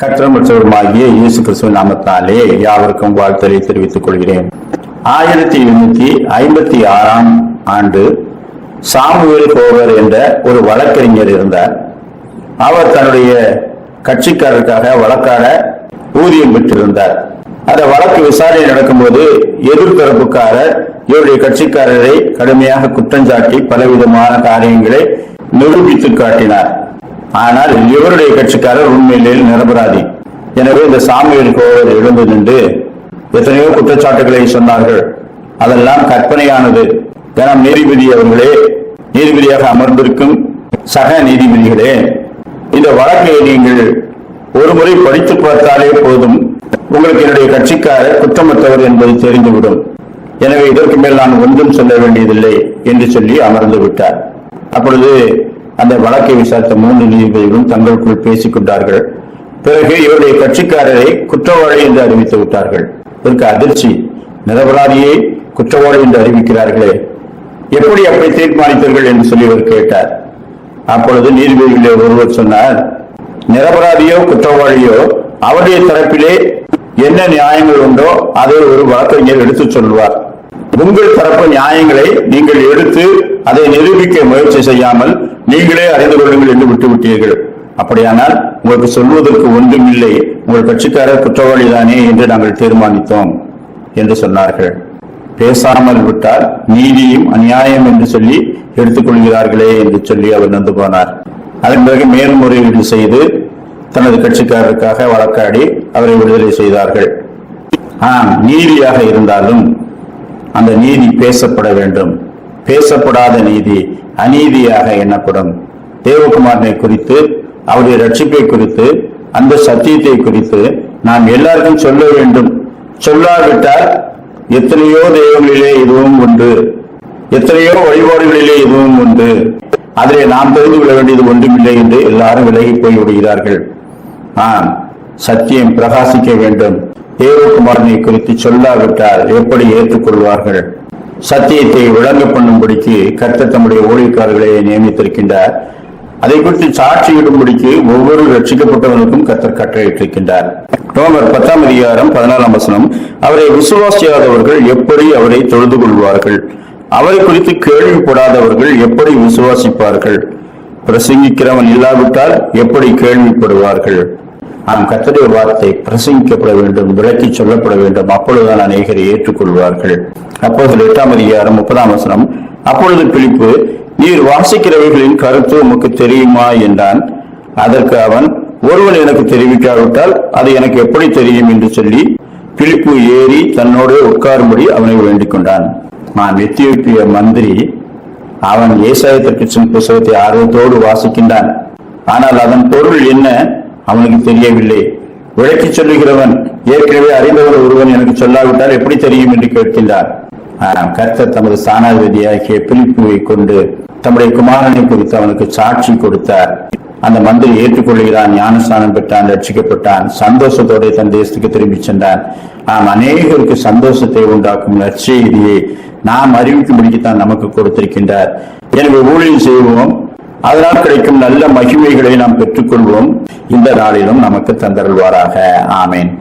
கற்றமற்றவருமாகிய இயேசு கிறிஸ்துவ நாமத்தாலே யாவருக்கும் வாழ்த்தலை தெரிவித்துக் கொள்கிறேன். ஆயிரத்தி எழுநூத்தி ஐம்பத்தி ஆறாம் ஆண்டு சாமுவேல் கோவர் என்ற ஒரு வழக்கறிஞர் இருந்தார். அவர் தன்னுடைய கட்சிக்காரருக்காக வழக்காட ஊதியம் பெற்றிருந்தார். அந்த வழக்கு விசாரணை நடக்கும்போது எதிர்த்தரப்புக்காரர் இவருடைய கட்சிக்காரரை கடுமையாக குற்றஞ்சாட்டி பலவிதமான காரியங்களை நிரூபித்து காட்டினார். ஆனால் இவருடைய கட்சிக்காரர் உண்மையிலேயே நிரபராதி? எனவே இந்த சாமியல் கோவில் எழுந்து நின்று எத்தனையோ குற்றச்சாட்டுகளை சொன்னார்கள். அதெல்லாம் கற்பனையானது. கனம் நீதிபதி அவர்களே நீதிபதியாக அமர்ந்திருக்கும் சக நீதிபதிகளே இந்த வழக்கை நீங்கள் ஒரு முறை படித்து பார்த்தாலே போதும். உங்களுக்கு என்னுடைய கட்சிக்காரர் குற்றமற்றவர் என்பது தெரிந்துவிடும். எனவே இதற்கு மேல் நான் ஒன்றும் சொல்ல வேண்டியதில்லை என்று சொல்லி அமர்ந்து விட்டார். அப்பொழுது அந்த வழக்கை விசாரித்த மூன்று நீதிபதிகளும் தங்களுக்குள் பேசிக் கொண்டார்கள். பிறகு இவருடைய கட்சிக்காரரை குற்றவாளி என்று அறிவித்து விட்டார்கள். இதற்கு அதிர்ச்சி. நிரபராதியை குற்றவாளி என்று அறிவிக்கிறார்களே. எப்படி அப்படி தீர்மானித்தீர்கள் என்று சொல்லி அவர் கேட்டார். அப்பொழுது நீதிபதிகளே ஒருவர் சொன்னார் நிரபராதியோ குற்றவாளியோ அவருடைய தரப்பிலே என்ன நியாயங்கள் உண்டோ அதை ஒரு வழக்கறிஞர் எடுத்துச் சொல்வார் உங்கள் தரப்பு நியாயங்களை நீங்கள் எடுத்து அதை நிரூபிக்க முயற்சி செய்யாமல் நீங்களே அறிந்து கொள்ளுங்கள் என்று விட்டுவிட்டீர்கள் அப்படியானால் உங்களுக்கு சொல்வதற்கு ஒன்றுமில்லை. உங்கள் கட்சிக்காரர் குற்றவாளி தானே என்று நாங்கள் தீர்மானித்தோம் என்று சொன்னார்கள். பேசாமல் விட்டால் நீதியும் அநியாயம் என்று சொல்லி எடுத்துக்கொள்கிறார்களே என்று சொல்லி அவர் நொந்து போனார். அதன் பிறகு மேல்முறையீடு செய்து தனது கட்சிக்காரருக்காக வழக்காடி அவரை விடுதலை செய்தார்கள். ஆம் நீதியாக இருந்தாலும் அந்த நீதி பேசப்பட வேண்டும். பேசப்படாத நீதி அநீதியாக எண்ணப்படும். தேவகுமாரனை குறித்து அவருடைய ரட்சிப்பை குறித்து அந்த சத்தியத்தை குறித்து நாம் எல்லாருக்கும் சொல்ல வேண்டும். சொல்லாவிட்டால் எத்தனையோ தெய்வங்களிலே இதுவும் உண்டு. எத்தனையோ வழிபாடுகளிலே இதுவும் உண்டு. அதிலே நாம் தெரிந்து கொள்ள வேண்டியது ஒன்றுமில்லை என்று எல்லாரும் விலகி போய் விடுகிறார்கள். ஆம் சத்தியம் பிரகாசிக்க வேண்டும். தேவகுமாரனை குறித்து சொல்லாவிட்டால் எப்படி ஏற்றுக்கொள்வார்கள்? சத்தியத்தை விளங்க பண்ணும்படிக்கு கர்த்தர் தம்முடைய ஊழியக்காரர்களை நியமித்திருக்கின்றார். அதை குறித்து சாட்சியிடும்படிக்கு ஒவ்வொரு ரட்சிக்கப்பட்டவனுக்கும் கர்த்தர் கட்டளையிட்டிருக்கின்றார். ரோமர் பத்தாம் அதிகாரம் பதினாலாம் வசனம் அவரை விசுவாசியாதவர்கள் எப்படி அவரை தொழுது கொள்வார்கள்? அவரை குறித்து கேள்விப்படாதவர்கள் எப்படி விசுவாசிப்பார்கள்? பிரசங்கிக்கிறவன் இல்லாவிட்டால் எப்படி கேள்விப்படுவார்கள்? நாம் கத்தடைய வார்த்தை பிரசங்கிக்கப்பட வேண்டும் விளக்கி சொல்லப்பட வேண்டும். அப்பொழுதுதான் அநேகரை ஏற்றுக்கொள்வார்கள். அப்போது எட்டாம் அதிகாரம் முப்பதாம் வசனம் அப்பொழுது பிழிப்பு நீர் வாசிக்கிறவர்களின் கருத்து உமக்கு தெரியுமா? என்றான். அதற்கு அவன் ஒருவன் எனக்கு தெரிவிக்காவிட்டால் அது எனக்கு எப்படி தெரியும்? என்று சொல்லி பிழிப்பு ஏறி தன்னோடு உட்காரும்படி அவனை வேண்டிக் கொண்டான். நான் எத்தியோப்பிய மந்திரி அவன் ஏசாயத்திற்கு சென்ற புஸ்தகத்தை ஆர்வத்தோடு வாசிக்கின்றான். ஆனால் அதன் பொருள் என்ன? அவனுக்கு தெரியவில்லை. விளக்கி சொல்லுகிறவன் ஏற்கனவே அறிந்தவர் ஒருவன் எனக்கு சொல்லாவிட்டால் எப்படி தெரியும் என்று கேட்கின்றான் ஆனால் கர்த்தர் தமது சாணாதிபதியாகிய பிலிப்புவை கொண்டு தம்முடைய குமாரனை குறித்து அவனுக்கு சாட்சி கொடுத்தார். அந்த மந்திரி ஏற்றுக்கொள்கிறான் ஞானஸ்நானம் பெற்றான் ரட்சிக்கப்பட்டான் சந்தோஷத்தோட தன் தேசத்துக்கு திரும்பி சென்றான். நாம் அநேகருக்கு சந்தோஷத்தை உண்டாக்கும் நற்செய்தியை நாம் அறிவிக்கும்படிக்குத்தான் நமக்கு கொடுத்திருக்கின்றார். எனவே ஊழியம் செய்வோம். அதனால் கிடைக்கும் நல்ல மகிமைகளை நாம் பெற்றுக்கொள்வோம். இந்த நாளிலும் நமக்கு தந்தருள்வாராக. ஆமேன்.